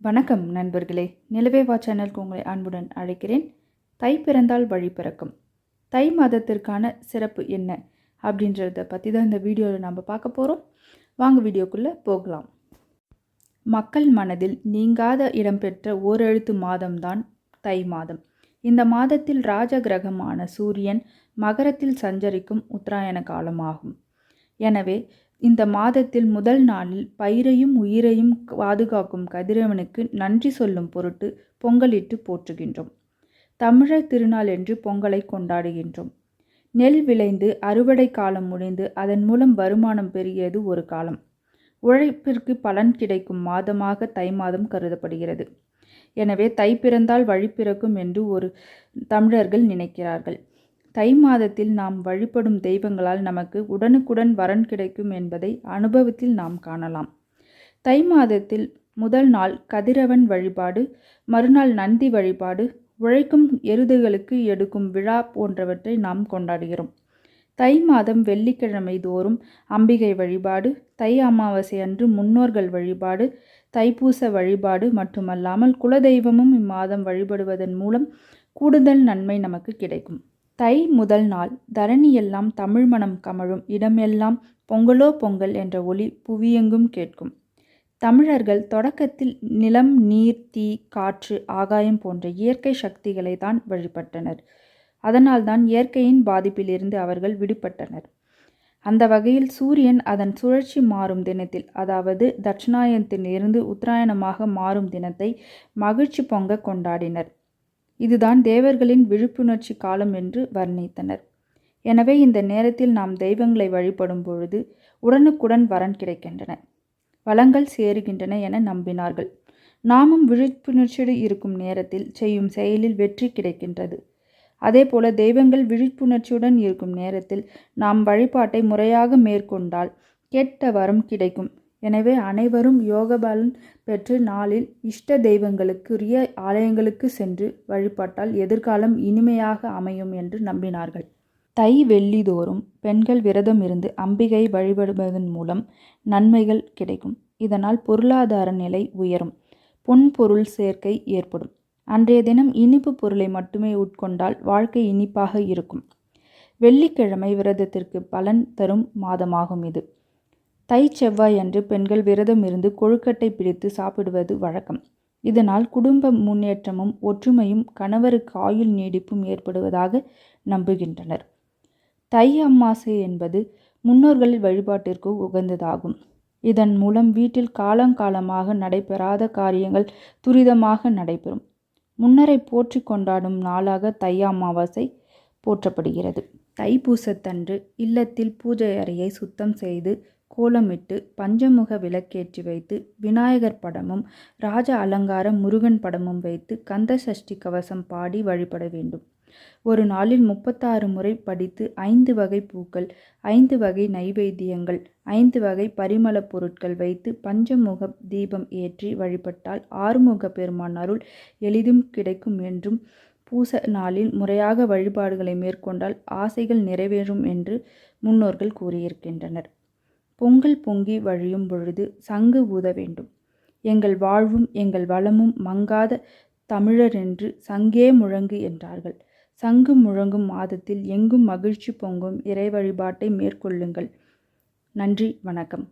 வணக்கம் நண்பர்களே. நிலவேவா சேனலுக்கு உங்களை அன்புடன் அழைக்கிறேன். தை பிறந்தால் வழி பிறக்கும். தை மாதத்திற்கான சிறப்பு என்ன அப்படின்றத பற்றி தான் இந்த வீடியோவில் நம்ம பார்க்க போகிறோம் வாங்க வீடியோக்குள்ளே போகலாம். மக்கள் மனதில் நீங்காத இடம்பெற்ற ஓரெழுத்து மாதம்தான் தை மாதம். இந்த மாதத்தில் ராஜ கிரகமான சூரியன் மகரத்தில் சஞ்சரிக்கும் உத்தராயண காலமாகும். எனவே இந்த மாதத்தில் முதல் நாளில் பயிரையும் உயிரையும் பாதுகாக்கும் கதிரவனுக்கு நன்றி சொல்லும் பொருட்டு பொங்கலிட்டு போற்றுகின்றோம். தமிழர் திருநாள் என்று பொங்கலை கொண்டாடுகின்றோம். நெல் விளைந்து அறுவடை காலம் முடிந்து அதன் மூலம் வருமானம் பெருகியது ஒரு காலம். உழைப்பிற்கு பலன் கிடைக்கும் மாதமாக தை மாதம் கருதப்படுகிறது. எனவே தை பிறந்தால் வழி பிறக்கும் என்று ஒரு தமிழர்கள் நினைக்கிறார்கள். தை மாதத்தில் நாம் வழிபடும் தெய்வங்களால் நமக்கு உடனுக்குடன் வரன் கிடைக்கும் என்பதை அனுபவத்தில் நாம் காணலாம். தை மாதத்தில் முதல் நாள் கதிரவன் வழிபாடு மறுநாள் நந்தி வழிபாடு உழைக்கும் எருதுகளுக்கு எடுக்கும் விழா போன்றவற்றை நாம் கொண்டாடுகிறோம். தை மாதம் வெள்ளிக்கிழமை தோறும் அம்பிகை வழிபாடு தை அமாவாசை அன்று முன்னோர்கள் வழிபாடு தைப்பூச வழிபாடு மட்டுமல்லாமல் குலதெய்வமும் இம்மாதம் வழிபடுவதன் மூலம் கூடுதல் நன்மை நமக்கு கிடைக்கும். தை முதல் நாள் தரணியெல்லாம் தமிழ் மனம் கமழும். இடமெல்லாம் பொங்கலோ பொங்கல் என்ற ஒளி புவியெங்கும் கேட்கும். தமிழர்கள் தொடக்கத்தில் நிலம் நீர் தீ காற்று ஆகாயம் போன்ற இயற்கை சக்திகளை தான் வழிபட்டனர். அதனால்தான் இயற்கையின் பாதிப்பிலிருந்து அவர்கள் விடுபட்டனர். அந்த வகையில் சூரியன் அதன் சுழற்சி மாறும் தினத்தில் அதாவது தட்சிணாயனத்திலிருந்து உத்தராயணமாக மாறும் தினத்தை மகிழ்ச்சி பொங்க கொண்டாடினர். இதுதான் தேவர்களின் விழிப்புணர்ச்சி காலம் என்று வர்ணித்தனர். எனவே இந்த நேரத்தில் நாம் தெய்வங்களை வழிபடும் பொழுது உடனுக்குடன் வரன் கிடைக்கின்றன. வளங்கள் சேருகின்றன என நம்பினார்கள். நாமும் விழிப்புணர்ச்சியோடு இருக்கும் நேரத்தில் செய்யும் செயலில் வெற்றி கிடைக்கின்றது. அதேபோல தெய்வங்கள் விழிப்புணர்ச்சியுடன் இருக்கும் நேரத்தில் நாம் வழிபாட்டை முறையாக மேற்கொண்டால் கேட்ட வரம் கிடைக்கும். எனவே அனைவரும் யோக பலன் பெற்று நாளில் இஷ்ட தெய்வங்களுக்குரிய ஆலயங்களுக்கு சென்று வழிபட்டால் எதிர்காலம் இனிமையாக அமையும் என்று நம்பினார்கள். தை வெள்ளிதோறும் பெண்கள் விரதம் இருந்து அம்பிகை வழிபடுவதன் மூலம் நன்மைகள் கிடைக்கும். இதனால் பொருளாதார நிலை உயரும். பொன் பொருள் சேர்க்கை ஏற்படும். அன்றைய தினம் இனிப்பு பொருளை மட்டுமே உட்கொண்டால் வாழ்க்கை இனிப்பாக இருக்கும். வெள்ளிக்கிழமை விரதத்திற்கு பலன் தரும் மாதமாகும் இது. தை செவ்வாய் அன்று பெண்கள் விரதம் இருந்து கொழுக்கட்டை பிடித்து சாப்பிடுவது வழக்கம். இதனால் குடும்ப முன்னேற்றமும் ஒற்றுமையும் கணவருக்கு ஆயுள் நீடிப்பும் ஏற்படுவதாக நம்புகின்றனர். தை அம்மாசை என்பது முன்னோர்களில் வழிபாட்டிற்கு உகந்ததாகும். இதன் மூலம் வீட்டில் காலங்காலமாக நடைபெறாத காரியங்கள் துரிதமாக நடைபெறும். முன்னரை போற்றி கொண்டாடும் நாளாக தை அமாவாசை போற்றப்படுகிறது. தைப்பூசத்தன்று இல்லத்தில் பூஜை அறையை சுத்தம் செய்து கோலமிட்டு பஞ்சமுக விளக்கேற்றி வைத்து விநாயகர் படமும் ராஜ அலங்கார முருகன் படமும் வைத்து கந்த சஷ்டி கவசம் பாடி வழிபட வேண்டும். ஒரு நாளில் முப்பத்தாறு முறை படித்து ஐந்து வகை பூக்கள் ஐந்து வகை நைவேத்தியங்கள் ஐந்து வகை பரிமள பொருட்கள் வைத்து பஞ்சமுக தீபம் ஏற்றி வழிபட்டால் ஆறுமுக பெருமான் அருள் எளிதும் கிடைக்கும் என்றும் பூச நாளில் முறையாக வழிபாடுகளை மேற்கொண்டால் ஆசைகள் நிறைவேறும் என்று முன்னோர்கள் கூறியிருக்கின்றனர். பொங்கல் பொங்கி வழியும் பொழுது சங்கு ஊத வேண்டும். எங்கள் வாழ்வும் எங்கள் வளமும் மங்காத தமிழர் என்று சங்கே முழங்கு என்றார்கள். சங்கு முழங்கும் மாதத்தில் எங்கும் மகிழ்ச்சி பொங்கும் இறை வழிபாட்டை மேற்கொள்ளுங்கள். நன்றி வணக்கம்.